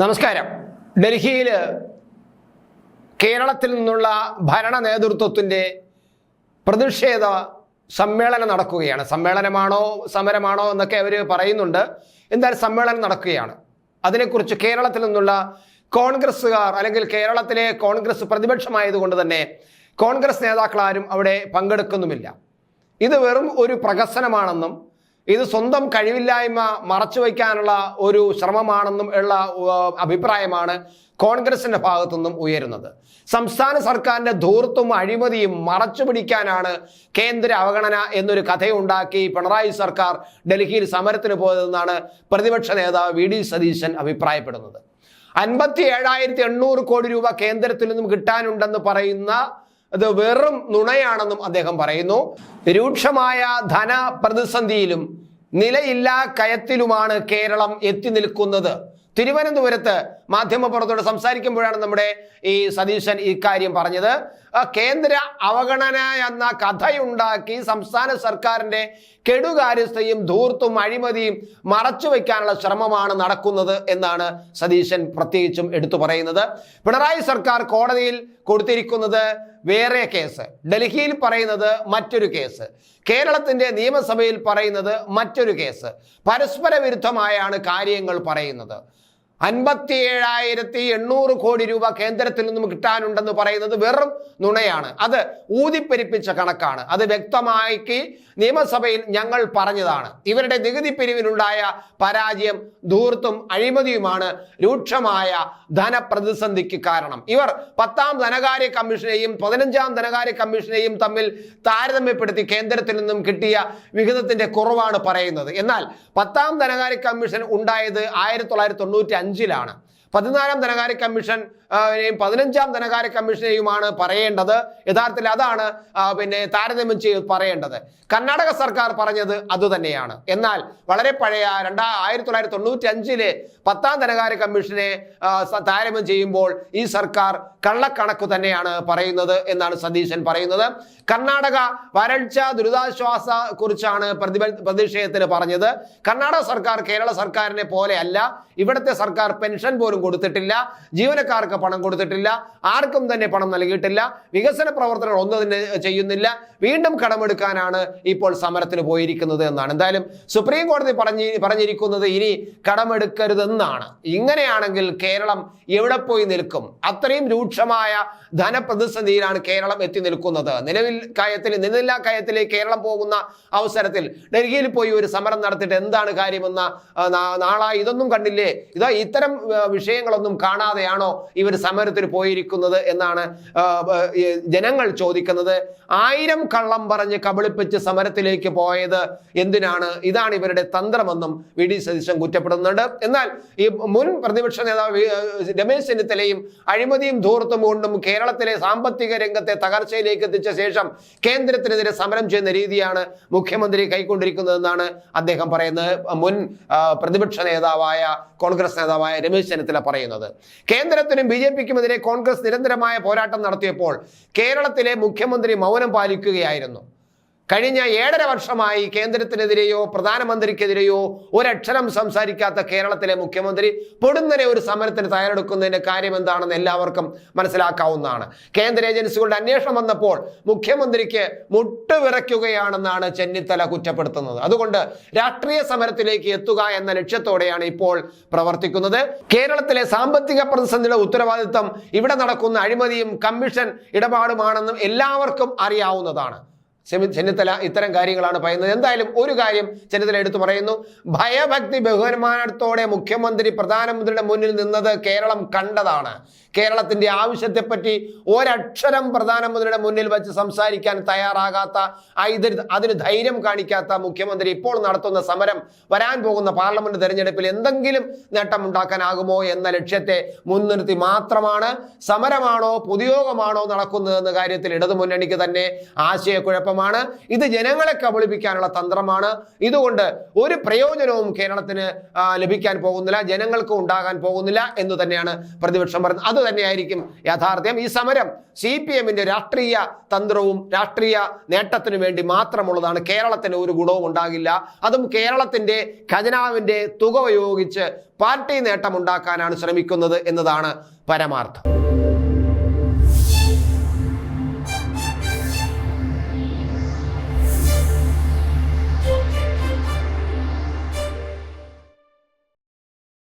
നമസ്കാരം. ഡൽഹിയിൽ കേരളത്തിൽ നിന്നുള്ള ഭരണ നേതൃത്വത്തിന്റെ പ്രതിഷേധ സമ്മേളനം നടക്കുകയാണ്. സമ്മേളനമാണോ സമരമാണോ എന്നൊക്കെ അവർ പറയുന്നുണ്ട്. എന്തായാലും സമ്മേളനം നടക്കുകയാണ്. അതിനെക്കുറിച്ച് കേരളത്തിൽ നിന്നുള്ള കോൺഗ്രസ്സുകാർ അല്ലെങ്കിൽ കേരളത്തിലെ കോൺഗ്രസ് പ്രതിപക്ഷമായതുകൊണ്ട് തന്നെ കോൺഗ്രസ് നേതാക്കളാരും അവിടെ പങ്കെടുക്കുന്നുമില്ല. ഇത് വെറും ഒരു പ്രഹസനമാണെന്നും ഇത് സ്വന്തം കഴിവില്ലായ്മ മറച്ചു വയ്ക്കാനുള്ള ഒരു ശ്രമമാണെന്നും ഉള്ള അഭിപ്രായമാണ് കോൺഗ്രസിന്റെ ഭാഗത്തു നിന്നും ഉയരുന്നത്. സംസ്ഥാന സർക്കാരിന്റെ ധൂർത്തും അഴിമതിയും മറച്ചു പിടിക്കാനാണ് കേന്ദ്ര അവഗണന എന്നൊരു കഥയുണ്ടാക്കി പിണറായി സർക്കാർ ഡൽഹിയിൽ സമരത്തിന് പോയതെന്നാണ് പ്രതിപക്ഷ നേതാവ് വി ഡി സതീശൻ അഭിപ്രായപ്പെടുന്നത്. അൻപത്തി ഏഴായിരത്തി എണ്ണൂറ് കോടി രൂപ കേന്ദ്രത്തിൽ നിന്നും കിട്ടാനുണ്ടെന്ന് പറയുന്ന അത് വെറും നുണയാണെന്നും അദ്ദേഹം പറയുന്നു. രൂക്ഷമായ ധന പ്രതിസന്ധിയിലും നിലയില്ലാ കയത്തിലുമാണ് കേരളം എത്തി നിൽക്കുന്നത്. തിരുവനന്തപുരത്ത് മാധ്യമപ്രവർത്തകരോട് സംസാരിക്കുമ്പോഴാണ് നമ്മുടെ ഈ സതീശൻ ഇക്കാര്യം പറഞ്ഞത്. കേന്ദ്ര അവഗണന എന്ന കഥയുണ്ടാക്കി സംസ്ഥാന സർക്കാരിന്റെ കെടുകാര്യസ്ഥയും ധൂർത്തും അഴിമതിയും മറച്ചു വയ്ക്കാനുള്ള ശ്രമമാണ് നടക്കുന്നത് എന്നാണ് സതീശൻ പ്രത്യേകിച്ചും എടുത്തു പറയുന്നത്. പിണറായി സർക്കാർ കോടതിയിൽ കൊടുത്തിരിക്കുന്നത് വേറെ കേസ്. ഡൽഹിയിൽ പറയുന്നത് മറ്റൊരു കേസ്. കേരളത്തിന്റെ നിയമസഭയിൽ പറയുന്നത് മറ്റൊരു കേസ്. പരസ്പര വിരുദ്ധമായാണ് കാര്യങ്ങൾ പറയുന്നത്. അൻപത്തി ഏഴായിരത്തി എണ്ണൂറ് കോടി രൂപ കേന്ദ്രത്തിൽ നിന്നും കിട്ടാനുണ്ടെന്ന് പറയുന്നത് വെറും നുണയാണ്. അത് ഊതിപ്പെരിപ്പിച്ച കണക്കാണ്. അത് വ്യക്തമാക്കി നിയമസഭയിൽ ഞങ്ങൾ പറഞ്ഞതാണ്. ഇവരുടെ നികുതി പിരിവിനുണ്ടായ പരാജയം ധൂർത്തും അഴിമതിയുമാണ്. രൂക്ഷമായ ധനപ്രതിസന്ധിക്ക് കാരണം. ഇവർ പത്താം ധനകാര്യ കമ്മീഷനെയും പതിനഞ്ചാം ധനകാര്യ കമ്മീഷനെയും തമ്മിൽ താരതമ്യപ്പെടുത്തി കേന്ദ്രത്തിൽ നിന്നും കിട്ടിയ വിഹിതത്തിന്റെ കുറവാണ് പറയുന്നത്. എന്നാൽ പത്താം ധനകാര്യ കമ്മീഷൻ ഉണ്ടായത് ആയിരത്തി തൊള്ളായിരത്തി തൊണ്ണൂറ്റി അഞ്ചിലാണ്. പതിനാലാം ധനകാര്യ കമ്മീഷൻ പതിനഞ്ചാം ധനകാര്യ കമ്മീഷനെയുമാണ് പറയേണ്ടത്. യഥാർത്ഥത്തിൽ അതാണ് പിന്നെ താരതമ്യം ചെയ്ത് പറയേണ്ടത്. കർണാടക സർക്കാർ പറഞ്ഞത് അതുതന്നെയാണ്. എന്നാൽ വളരെ പഴയ രണ്ടാ ആയിരത്തി തൊള്ളായിരത്തി തൊണ്ണൂറ്റി അഞ്ചിലെ പത്താം ധനകാര്യ കമ്മീഷനെ താരതമ്യം ചെയ്യുമ്പോൾ ഈ സർക്കാർ കള്ളക്കണക്ക് തന്നെയാണ് പറയുന്നത് എന്നാണ് സതീശൻ പറയുന്നത്. കർണാടക വരൾച്ച ദുരിതാശ്വാസ കുറിച്ചാണ് പ്രതിഷേധത്തിന് പറഞ്ഞത്. കർണാടക സർക്കാർ കേരള സർക്കാരിനെ പോലെയല്ല ഇവിടുത്തെ സർക്കാർ പെൻഷൻ പോലും കൊടുത്തിട്ടില്ല. ജീവനക്കാർക്ക് പണം കൊടുത്തിട്ടില്ല. ആർക്കും തന്നെ പണം നൽകിയിട്ടില്ല. വികസന പ്രവർത്തനങ്ങൾ ഒന്നും തന്നെ ചെയ്യുന്നില്ല. വീണ്ടും കടമെടുക്കാനാണ് ഇപ്പോൾ സമരത്തിന് പോയിരിക്കുന്നത് എന്നാണ്. എന്തായാലും സുപ്രീം കോടതി പറഞ്ഞ് പറഞ്ഞിരിക്കുന്നത് ഇനി കടമെടുക്കരുതെന്നാണ്. ഇങ്ങനെയാണെങ്കിൽ കേരളം എവിടെ പോയി നിൽക്കും? അത്രയും രൂക്ഷമായ ധനപ്രതിസന്ധിയിലാണ് കേരളം എത്തി നിൽക്കുന്നത്. നിലവിൽ കയത്തിൽ നിന്നില്ലാ കയത്തിലേക്ക് കേരളം പോകുന്ന അവസരത്തിൽ ഡൽഹിയിൽ പോയി ഒരു സമരം നടത്തിയിട്ട് എന്താണ് കാര്യമെന്ന നാളായി ഇതൊന്നും കണ്ടില്ലേ? ഇതാ ഇത്തരം ആ, വിഷയങ്ങളൊന്നും കാണാതെയാണോ ഇവർ സമരത്തിന് പോയിരിക്കുന്നത് എന്നാണ് ജനങ്ങൾ ചോദിക്കുന്നത്. ആയിരം കള്ളം പറഞ്ഞ് കബളിപ്പിച്ച് സമരത്തിലേക്ക് പോയത് എന്തിനാണ്? ഇതാണ് ഇവരുടെ തന്ത്രമെന്നും വി ഡി സതീശൻ കുറ്റപ്പെടുന്നുണ്ട് എന്നാൽ ഈ മുൻ പ്രതിപക്ഷ നേതാവ് രമേശ് ചെന്നിത്തലയും അഴിമതിയും ധൂർത്തും കൊണ്ടും കേരളത്തിലെ സാമ്പത്തിക രംഗത്തെ തകർച്ചയിലേക്ക് എത്തിച്ച ശേഷം കേന്ദ്രത്തിനെതിരെ സമരം ചെയ്യുന്ന രീതിയാണ് മുഖ്യമന്ത്രി കൈക്കൊണ്ടിരിക്കുന്നതെന്നാണ് അദ്ദേഹം പറയുന്നത്. മുൻ പ്രതിപക്ഷ നേതാവായ കോൺഗ്രസ് നേതാവായ രമേശ് ചെന്നിത്തല പറയുന്നത്. കേന്ദ്രത്തിനും ബി ജെ പിക്കുമെതിരെ കോൺഗ്രസ് നിരന്തരമായ പോരാട്ടം നടത്തിയപ്പോൾ കേരളത്തിലെ മുഖ്യമന്ത്രി മൗനം പാലിക്കുകയായിരുന്നു. കഴിഞ്ഞ ഏഴര വർഷമായി കേന്ദ്രത്തിനെതിരെയോ പ്രധാനമന്ത്രിക്കെതിരെയോ ഒരക്ഷരം സംസാരിക്കാത്ത കേരളത്തിലെ മുഖ്യമന്ത്രി പൊടുന്നനെ ഒരു സമരത്തിന് തയ്യാറെടുക്കുന്നതിന്റെ കാര്യം എന്താണെന്ന് എല്ലാവർക്കും മനസ്സിലാക്കാവുന്നതാണ്. കേന്ദ്ര ഏജൻസികളുടെ അന്വേഷണം വന്നപ്പോൾ മുഖ്യമന്ത്രിക്ക് മുട്ടുവിറയ്ക്കുകയാണെന്നാണ് ചെന്നിത്തല കുറ്റപ്പെടുത്തുന്നത്. അതുകൊണ്ട് രാഷ്ട്രീയ സമരത്തിലേക്ക് എത്തുക എന്ന ലക്ഷ്യത്തോടെയാണ് ഇപ്പോൾ പ്രവർത്തിക്കുന്നത്. കേരളത്തിലെ സാമ്പത്തിക പ്രതിസന്ധിയുടെ ഉത്തരവാദിത്വം ഇവിടെ നടക്കുന്ന അഴിമതിയും കമ്മീഷൻ ഇടപാടുമാണെന്നും എല്ലാവർക്കും അറിയാവുന്നതാണ്. ചെന്നിത്തല ഇത്തരം കാര്യങ്ങളാണ് പറയുന്നത്. എന്തായാലും ഒരു കാര്യം ചെന്നിത്തല എടുത്തു പറയുന്നു. ഭയഭക്തി ബഹുമാനത്തോടെ മുഖ്യമന്ത്രി പ്രധാനമന്ത്രിയുടെ മുന്നിൽ നിന്നത് കേരളം കണ്ടതാണ്. കേരളത്തിന്റെ ആവശ്യത്തെപ്പറ്റി ഒരക്ഷരം പ്രധാനമന്ത്രിയുടെ മുന്നിൽ വെച്ച് സംസാരിക്കാൻ തയ്യാറാകാത്ത അതിന് ധൈര്യം കാണിക്കാത്ത മുഖ്യമന്ത്രി ഇപ്പോൾ നടത്തുന്ന സമരം വരാൻ പോകുന്ന പാർലമെന്റ് തെരഞ്ഞെടുപ്പിൽ എന്തെങ്കിലും നേട്ടമുണ്ടാക്കാനാകുമോ എന്ന ലക്ഷ്യത്തെ മുൻനിർത്തി മാത്രമാണ് സമരമാണോ പൊതുയോഗമാണോ നടക്കുന്നതെന്ന കാര്യത്തിൽ ഇടതുമുന്നണിക്ക് തന്നെ ആശയക്കുഴപ്പമാണ് മാർഗമാണ് ഇത് ജനങ്ങളെ കബളിപ്പിക്കാനുള്ള തന്ത്രമാണ്. ഇതുകൊണ്ട് ഒരു പ്രയോജനവും കേരളത്തിന് ലഭിക്കാൻ പോകുന്നില്ല ജനങ്ങൾക്ക് ഉണ്ടാകാൻ പോകുന്നില്ല എന്ന് തന്നെയാണ് പ്രതിപക്ഷം പറയുന്നത്. അത് തന്നെയായിരിക്കും യാഥാർത്ഥ്യം. ഈ സമരം സി പി എമ്മിന്റെ രാഷ്ട്രീയ തന്ത്രവും രാഷ്ട്രീയ നേട്ടത്തിനു വേണ്ടി മാത്രമുള്ളതാണ്. കേരളത്തിന് ഒരു ഗുണവും ഉണ്ടാകില്ല. അതും കേരളത്തിന്റെ ഖജനാവിന്റെ തുക ഉപയോഗിച്ച് പാർട്ടി നേട്ടം ഉണ്ടാക്കാനാണ് ശ്രമിക്കുന്നത് എന്നതാണ് പരമാർത്ഥം.